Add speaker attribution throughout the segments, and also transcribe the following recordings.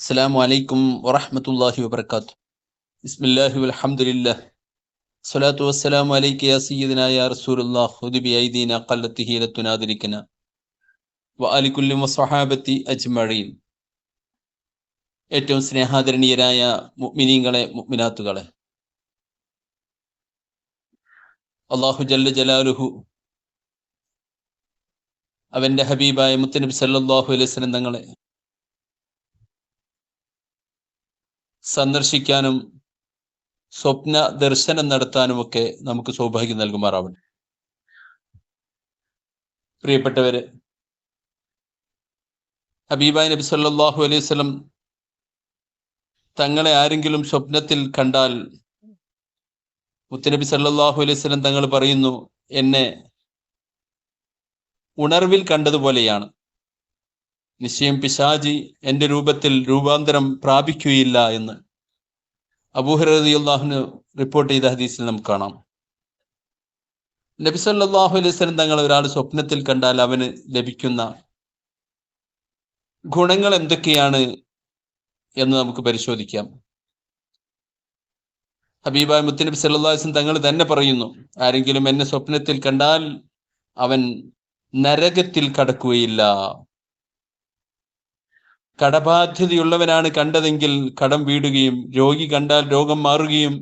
Speaker 1: അസ്സാം വലൈക്കും വറഹമത്തല്ലാഹി വബർക്കാത്തു ബിസ്മില്ലാഹി വൽഹംദുലില്ലാ സ്വലാത്തു വസ്സലാം അലൈക യാ സയ്യിദനാ യാ റസൂലുള്ളാഹ്. ഹുദി ഐദീന ഖല്ലത്തി ഹീലത്തുനാദിരിക്കന വ അലികുല്ലി വസ്വഹാബത്തി അജ്മഈൻ. ഏറ്റവും സ്നേഹാദരണീയരായ മുഗ്മിനീങ്ങളെ മുഗ്മിനാത്തുകളെ അള്ളാഹു ജല്ല ജലാലുഹു. അവന്റെ ഹബീബായ മുത്തനബി സല്ലാഹു അലൈഹി വസല്ലം തങ്ങളെ. സന്ദർശിക്കാനും സ്വപ്ന ദർശനം നടത്താനും ഒക്കെ നമുക്ക് സൗഭാഗ്യം നൽകുമാറാവട്ടെ. പ്രിയപ്പെട്ടവര് ഹബീബായ് നബി സല്ലാഹു അലൈഹി വസല്ലം തങ്ങളെ ആരെങ്കിലും സ്വപ്നത്തിൽ കണ്ടാൽ മുത്തനബി സല്ലാഹു അലൈഹി വസല്ലം തങ്ങൾ പറയുന്നു എന്നെ ഉണർവിൽ കണ്ടതുപോലെയാണ്. നിശ്ചയം പിശാജി എന്റെ രൂപത്തിൽ രൂപാന്തരം പ്രാപിക്കുകയില്ല എന്ന് അബൂഹറിയാഹുന് റിപ്പോർട്ട് ചെയ്ത ഹദീസിൽ നമുക്ക് കാണാം. നബി സല്ലല്ലാഹു അലൈഹി വസല്ലം തങ്ങൾ ഒരാൾ സ്വപ്നത്തിൽ കണ്ടാൽ അവന് ലഭിക്കുന്ന ഗുണങ്ങൾ എന്തൊക്കെയാണ് എന്ന് നമുക്ക് പരിശോധിക്കാം. ഹബീബായ മുത്തനബി സല്ലാസ്ലം തങ്ങൾ തന്നെ പറയുന്നു ആരെങ്കിലും എന്നെ സ്വപ്നത്തിൽ കണ്ടാൽ അവൻ നരകത്തിൽ കടക്കുകയില്ല. കടബാധ്യതയുള്ളവനാണ് കണ്ടതെങ്കിൽ കടം വീടുകയും രോഗി കണ്ടാൽ രോഗം മാറുകയും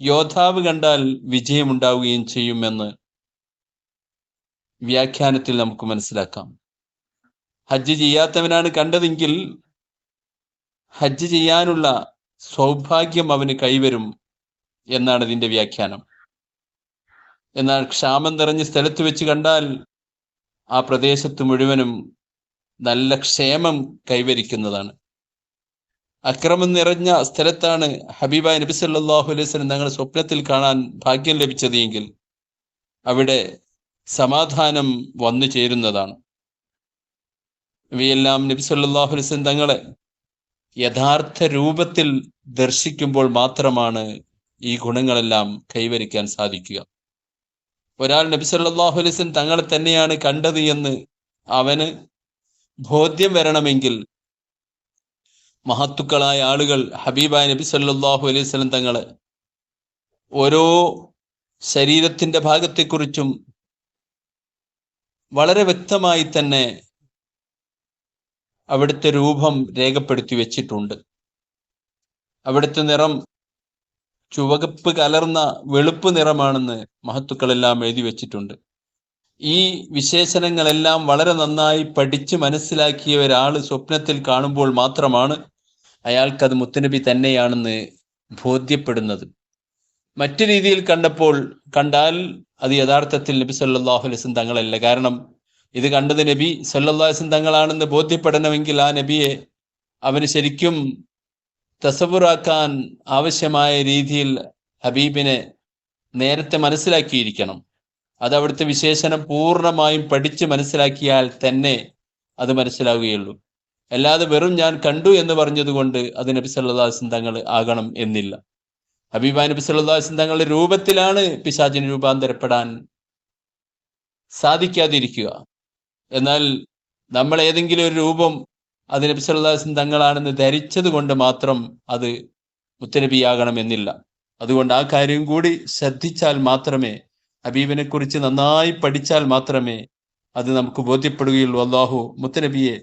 Speaker 1: യോദ്ധാവ് കണ്ടാൽ വിജയമുണ്ടാവുകയും ചെയ്യുമെന്ന് വ്യാഖ്യാനത്തിൽ നമുക്ക് മനസ്സിലാക്കാം. ഹജ്ജ് ചെയ്യാത്തവനാണ് കണ്ടതെങ്കിൽ ഹജ്ജ് ചെയ്യാനുള്ള സൗഭാഗ്യം അവന് കൈവരും എന്നാണ് ഇതിന്റെ വ്യാഖ്യാനം. എന്നാൽ ക്ഷാമം നിറഞ്ഞ സ്ഥലത്ത് വെച്ച് കണ്ടാൽ ആ പ്രദേശത്ത് മുഴുവനും നല്ല ക്ഷേമം കൈവരിക്കുന്നതാണ്. അക്രമം നിറഞ്ഞ സ്ഥലത്താണ് ഹബീബ നബി സല്ലല്ലാഹു അലൈഹി വസല്ലം തങ്ങൾ സ്വപ്നത്തിൽ കാണാൻ ഭാഗ്യം ലഭിച്ചതെങ്കിൽ അവിടെ സമാധാനം വന്നു ചേരുന്നതാണ്. ഇവയെല്ലാം നബി സല്ലല്ലാഹു അലൈഹി തങ്ങളെ യഥാർത്ഥ രൂപത്തിൽ ദർശിക്കുമ്പോൾ മാത്രമാണ് ഈ ഗുണങ്ങളെല്ലാം കൈവരിക്കാൻ സാധിക്കുക. ഒരാൾ നബി സല്ലല്ലാഹു അലൈഹി തങ്ങളെ തന്നെയാണ് കണ്ടത് എന്ന് അവന് ബോധ്യം വരണമെങ്കിൽ മഹത്തുക്കളായ ആളുകൾ ഹബീബായ നബി സല്ലാഹു അലൈഹി സ്വലം തങ്ങളെ ഓരോ ശരീരത്തിന്റെ ഭാഗത്തെക്കുറിച്ചും വളരെ വ്യക്തമായി തന്നെ അവിടുത്തെ രൂപം രേഖപ്പെടുത്തി വെച്ചിട്ടുണ്ട്. അവിടുത്തെ നിറം ചുവകപ്പ് കലർന്ന വെളുപ്പ് നിറമാണെന്ന് മഹത്തുക്കളെല്ലാം എഴുതി വെച്ചിട്ടുണ്ട്. ഈ വിശേഷണങ്ങളെല്ലാം വളരെ നന്നായി പഠിച്ച് മനസ്സിലാക്കിയ ഒരാൾ സ്വപ്നത്തിൽ കാണുമ്പോൾ മാത്രമാണ് അയാൾക്കത് മുത്തുനബി തന്നെയാണെന്ന് ബോധ്യപ്പെടുന്നത്. മറ്റു രീതിയിൽ കണ്ടപ്പോൾ കണ്ടാൽ അത് യഥാർത്ഥത്തിൽ നബി സല്ലാഹു അലൈസ് തങ്ങളല്ല. കാരണം ഇത് കണ്ടത് നബി സല്ലാസ്ലം തങ്ങളാണെന്ന് ബോധ്യപ്പെടണമെങ്കിൽ ആ നബിയെ അവന് ശരിക്കും തസവുറാക്കാൻ ആവശ്യമായ രീതിയിൽ ഹബീബിനെ നേരത്തെ മനസ്സിലാക്കിയിരിക്കണം. അത് അവിടുത്തെ വിശേഷണം പൂർണമായും പഠിച്ച് മനസ്സിലാക്കിയാൽ തന്നെ അത് മനസ്സിലാവുകയുള്ളൂ. അല്ലാതെ വെറും ഞാൻ കണ്ടു എന്ന് പറഞ്ഞതുകൊണ്ട് അത് നബി സല്ലാസ്ലം തങ്ങൾ ആകണം എന്നില്ല. ഹബീബ നബി സല്ലാസ്ലം തങ്ങളുടെ രൂപത്തിലാണ് പിശാചിന് രൂപാന്തരപ്പെടാൻ സാധിക്കാതിരിക്കുക. എന്നാൽ നമ്മൾ ഏതെങ്കിലും ഒരു രൂപം അത് നബി സല്ലാസ്ലം തങ്ങളാണെന്ന് ധരിച്ചത് കൊണ്ട് മാത്രം അത് മുത്തനബിയാകണം എന്നില്ല. അതുകൊണ്ട് ആ കാര്യം കൂടി ശ്രദ്ധിച്ചാൽ മാത്രമേ ഹബീബിനെ കുറിച്ച് നന്നായി പഠിച്ചാൽ മാത്രമേ അത് നമുക്ക് ബോധ്യപ്പെടുകയുള്ളൂ. അള്ളാഹു മുത്തനബിയെ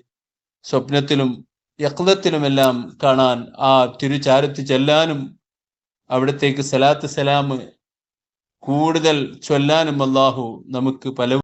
Speaker 1: സ്വപ്നത്തിലും യക്തത്തിലുമെല്ലാം കാണാൻ ആ തിരുചാരത്ത് ചെല്ലാനും അവിടത്തേക്ക് സലാത്ത് സലാം കൂടുതൽ ചൊല്ലാനും അള്ളാഹു നമുക്ക് പല